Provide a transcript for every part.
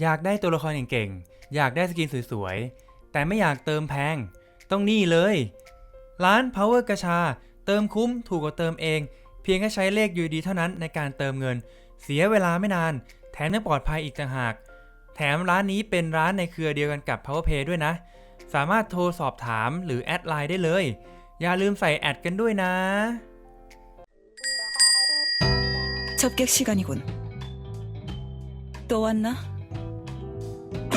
อยากได้ตัวละครเก่งๆ อยากได้สกินสวยๆ แต่ไม่อยากเติมแพง ต้องนี่เลย ร้าน Power กระชา เติมคุ้มถูกกว่าเติมเอง เพียงแค่ใช้เลข UD เท่านั้นในการเติมเงิน เสียเวลาไม่นาน แถมยังปลอดภัยอีกต่างหาก แถมร้านนี้เป็นร้านในเครือเดียวกันกับ PowerPay ด้วยนะ สามารถโทรสอบถามหรือแอดไลน์ได้เลย อย่าลืมใส่แอดกันด้วยนะ 접객 시간이군. 또 왔나?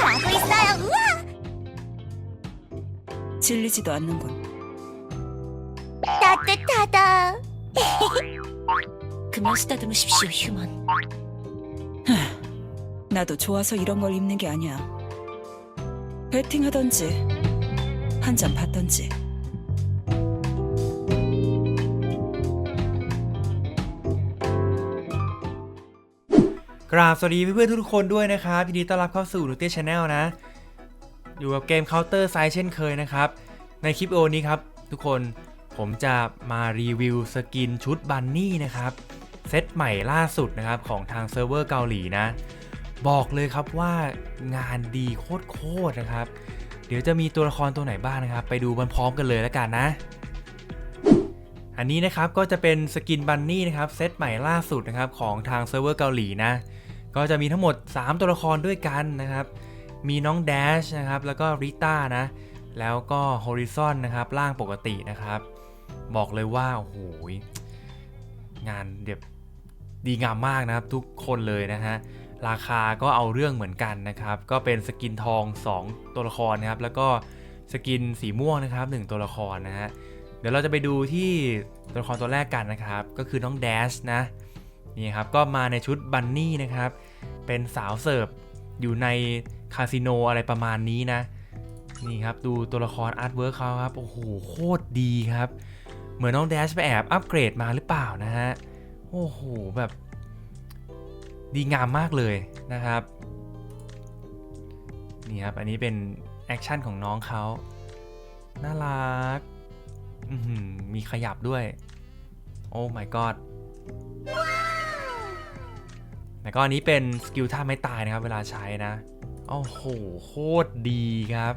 가고 있어요. 우와! 질리지도 않는군. 따뜻하다. 그만 쓰다듬으십시오, 휴먼. 나도 좋아서 이런 걸 입는 게 아니야. 배팅하던지 한 잔 받던지. กราบสวัสดีเพื่อนๆทุกคนด้วยนะครับยินดีต้อนรับเข้าสู่นูเต้ชาแนลนะ อยู่กับเกม Counter s i เช่นเคยนะครับ ในคลิปโอนี้ครับ ทุกคนผมจะมารีวิวสกินชุดบันนี่นะครับ เซตใหม่ล่าสุดนะครับ ของทางเซิร์ฟเวอร์เกาหลีนะ บอกเลยครับว่างานดีโคตรๆนะครับ เดี๋ยวจะมีตัวละครตัวไหนบ้างนะครับ ไปดูพร้อมๆกันเลยแล้วกันนะ อันนี้นะครับก็จะเป็นสกินบันนี่นะครับเซตใหม่ล่าสุดนะครับของทางเซิร์ฟเวอร์เกาหลีนะ ก็จะมีทั้งหมด 3 ตัวละครด้วยกันนะครับ มีน้องแดชนะครับแล้วก็ริต้านะ แล้วก็ฮอริซอนนะครับร่างปกตินะครับ บอกเลยว่าโอ้โหงานเด็บดีงามมากนะครับทุกคนเลยนะฮะราคาก็เอาเรื่องเหมือนกันนะครับ ก็เป็นสกินทอง 2 ตัวละครนะครับ แล้วก็สกินสีม่วงนะครับ 1 ตัวละครนะฮะ ดี๋ยวเราจะไปดูที่ตัวละครตัวแรกกันนะครับ ก็คือน้องแดชนะนี่ครับก็มาในชุดบันนี่นะครับ เป็นสาวเสิร์ฟอยู่ในคาสิโนอะไรประมาณนี้นะ นี่ครับดูตัวละครอาร์ตเวิร์คเขาครับ โอ้โห โคตรดีครับ เหมือนน้องแดชไปแอบอัปเกรดมาหรือเปล่านะฮะ โอ้โห แบบ ดีงามมากเลยนะครับ นี่ครับ อันนี้เป็นแอคชั่นของน้องเขาน่ารัก มีขยับด้วย โอ้ my god แล้วก็อันนี้เป็นสกิลท่าไม่ตายนะครับ เวลาใช้นะ โอ้โห โคตรดีครับ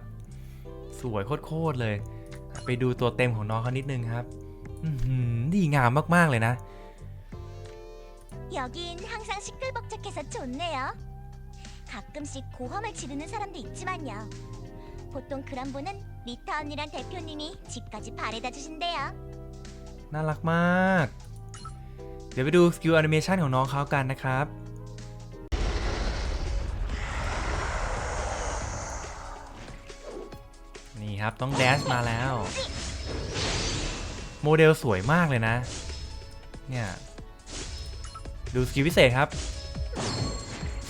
สวยโคตรๆเลย ไปดูตัวเต็มของน้องเขานิดนึงครับ อื้อหือดีงามมาก ๆ เลยนะ 여긴 항상 시끌벅적해서 좋네요. 가끔씩 고함을 지르는 사람도 있지만요. 보통 그람보는 리타 언니랑 대표님이 집까지 바래다 주신대요. น่ารักมาก เดี๋ยวไปดูสกิลแอนิเมชันของน้องเขากันนะครับ นี่ครับต้องแดชมาแล้ว โมเดลสวยมากเลยนะ เนี่ย ดูสกิลพิเศษครับ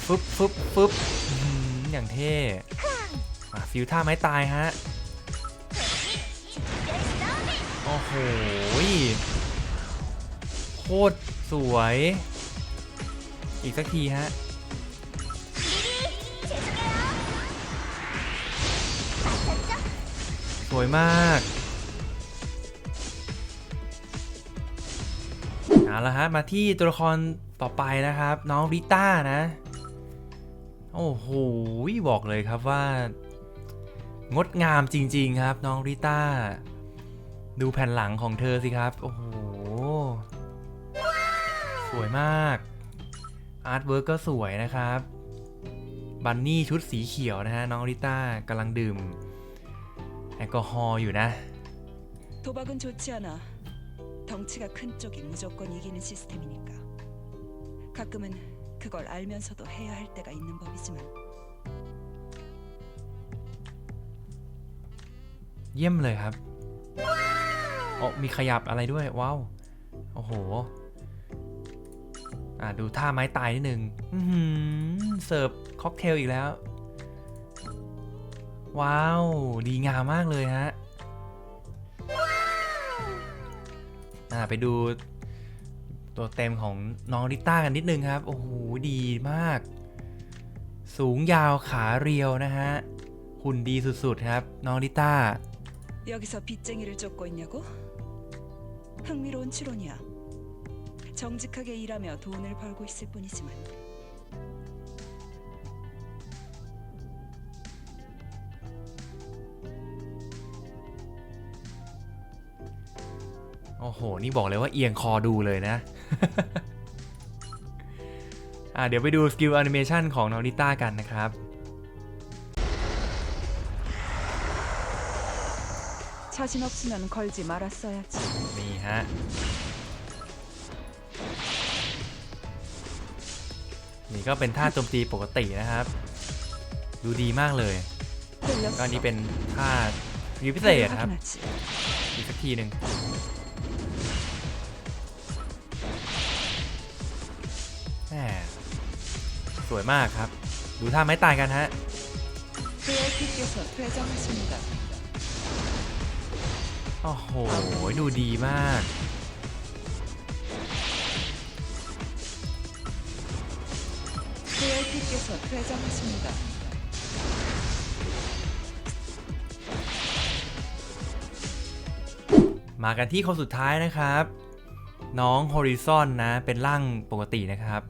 ฟึบฟึบฟึบอื้อหืออย่างเท่อ่ะฟิวท่าไม้ตายฮะ โอ้โหโคตรสวย อีกสักทีฮะสวยมากเอาละฮะมาที่ตัวละครต่อไปนะครับ น้องริต้านะ โอ้โหบอกเลยครับว่า งดงามจริง ๆ ครับ น้องริต้า ดูแผ่นหลังของเธอสิครับ โอ้โห สวยมาก อาร์ตเวิร์กก็สวยนะครับ บันนี่ชุดสีเขียวนะฮะ น้องริต้ากำลังดื่ม แอลกอฮอล์อยู่นะ 도박은 좋지 않아. 덩치가 큰 쪽이 무조건 이기는 시스템이니까. 가끔은 그걸 알면서도 해야 할 때가 있는 법이지만 เยี่ยมเลยครับ โอ้มีขยับอะไรด้วย ว้าว โอ้โห อ่าดูท่าไม้ตายนิดนึง อื้อหือเสิร์ฟค็อกเทลอีกแล้ว ว้าว ดีงามมากเลยฮะ อ่าไปดูตัวเต็มของน้องริต้ากันนิดนึงครับ โอ้โห ดีมาก สูงยาวขาเรียวนะฮะ หุ่นดีสุดๆครับ น้องริต้า 여기서 빚쟁이를 쫓고 있냐고? 흥미로운 추론이 야. 정직하게 일하며 돈을 벌고 있을 뿐이지만โอ้โห นี่บอกเลยว่าเอียงคอดูเลยนะ อ่าเดี๋ยวไปดูสกิลแอนิเมชันของนอริต้ากันนะครับ 자신 없으면 걸지 말았어야지. นี่ฮะ นี่ก็เป็นท่าโจมตีปกตินะครับ ดูดีมากเลย 끌렸어. ก็อันนี้เป็นท่าวิวพิเศษครับ 확인하지. อีกสักทีหนึ่งแหมสวยมากครับ ดูท่าไม้ตายกันฮะ VIP께서 퇴장하십니다. โอ้โห ดูดีมาก VIP께서 퇴장하십니다. มากันที่คนสุดท้ายนะครับ น้องฮอริซอนนะ เป็นร่างปกตินะครับ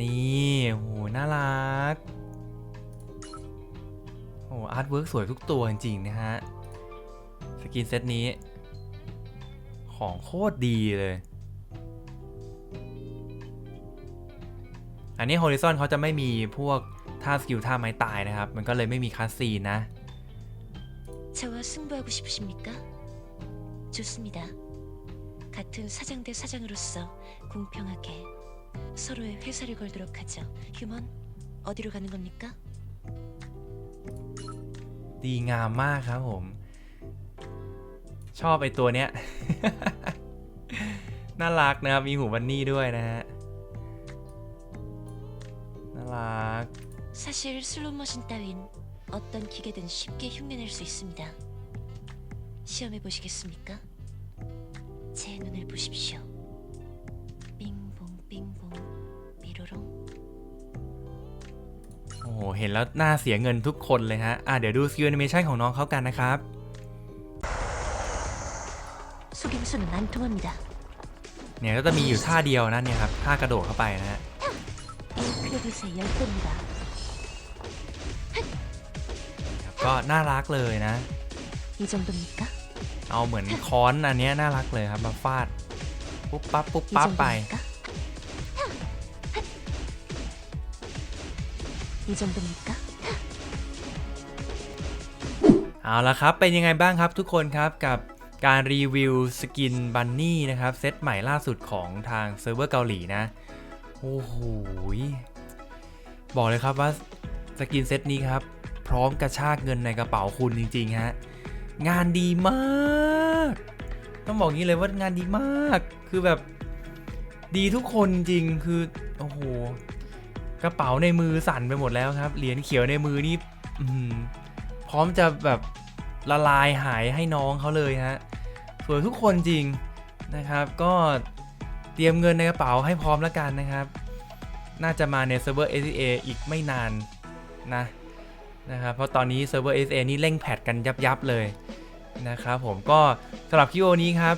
นี่โหน่ารักโอ้อาร์ตเวิร์กสวยทุกตัวจริงๆนะฮะ ส กินเซตนี้ ของโคตรดีเลย อันนี้ Horizon เขาจะไม่มีพวกท่าสกิลท่าไม้ตายนะครับ มันก็เลยไม่มีคัสซีนนะ 저와 승부하고 싶으십니까? 좋습니다. 같은 사장 대 사장으로서 공평하게 서로의 회사를 걸도록 하죠. 휴먼, 어디로 가는 겁니까? ดีงามมากครับผม ชอบไอตัวเนี้ย น่ารักนะครับ มีหูบันนี่ด้วยนะฮะ น่ารัก 사실 슬롯머신 따윈 어떤 기계든 쉽게 흉내낼 수 있습니다. 시험해 보시겠습니까? 제 눈을 보십시오. 빙봉 빙봉 삐로롱 โอ้โห เห็นแล้วน่าเสียเงินทุกคนเลยฮะ อ่ะ เดี๋ยวดูสกิลแอนิเมชันของน้องเขากันนะครับ 속임수는 안 통합니다. เนี่ยก็จะมีอยู่ท่าเดียวนะเนี่ยครับ ท่ากระโดดเข้าไปนะฮะ 에이크로빗의 열쇠입니다. ก็น่ารักเลยนะ 이 정도입니까? เอาเหมือนค้อนอันเนี้ยน่ารักเลยครับ มาฟาด ปุ๊บปั๊บ ปุ๊บ 이 ปั๊บไป 정도입니까? 이 정도입니까? เอาละครับ เป็นยังไงบ้างครับทุกคนครับกับ การรีวิวสกินบันนี่นะครับเซตใหม่ล่าสุดของทางเซิร์ฟเวอร์เกาหลีนะ โอ้โหบอกเลยครับว่าสกินเซตนี้ครับ พร้อมกระชากเงินในกระเป๋าคุณจริง ๆ ฮะ งานดีมาก ต้องบอกงี้เลยว่างานดีมาก คือแบบดีทุกคนจริงคือ โอ้โห กระเป๋าในมือสั่นไปหมดแล้วครับ เหรียญเขียวในมือนี่พร้อมจะแบบละลายหายให้น้องเขาเลยฮะ วยทุกคนจริงนะครับ ก็เตรียมเงินในกระเป๋าให้พร้อมแล้วกันนะครับ น่าจะมาในเซิร์ฟเวอร์ SEA อีกไม่นานนะนะครับเพราะตอนนี้เซิร์ฟเวอร์ SEA นี่เร่งแพทกันยับยับๆเลยนะครับผมก็สำหรับคลิปวิดีโอนี้ครับ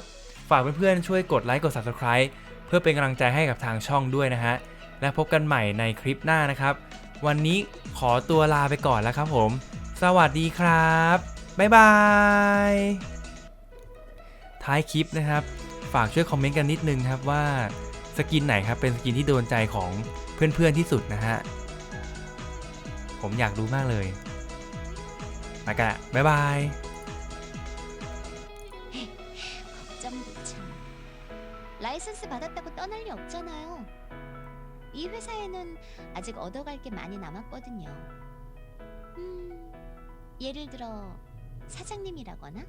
ฝากเพื่อนๆช่วยกดไลค์กด Subscribe เพื่อเป็นกำลังใจให้กับทางช่องด้วยนะฮะและพบกันใหม่ในคลิปหน้านะครับ วันนี้ขอตัวลาไปก่อนแล้วครับผม สวัสดีครับ บ๊ายบาย ท้ายคลิปนะครับ ฝากช่วยคอมเมนต์กันนิดนึงครับว่าสกินไหนครับเป็นสกินที่โดนใจของเพื่อนๆที่สุดนะฮะ ผมอยากรู้มากเลยมากันละบ๊ายบาย 걱정도 참. 라이선스 받았다고 떠날 리 없잖아요. 이 회사에는 아직 얻어갈 게 많이 남았거든요. 음, 예를 들어 사장님이라거나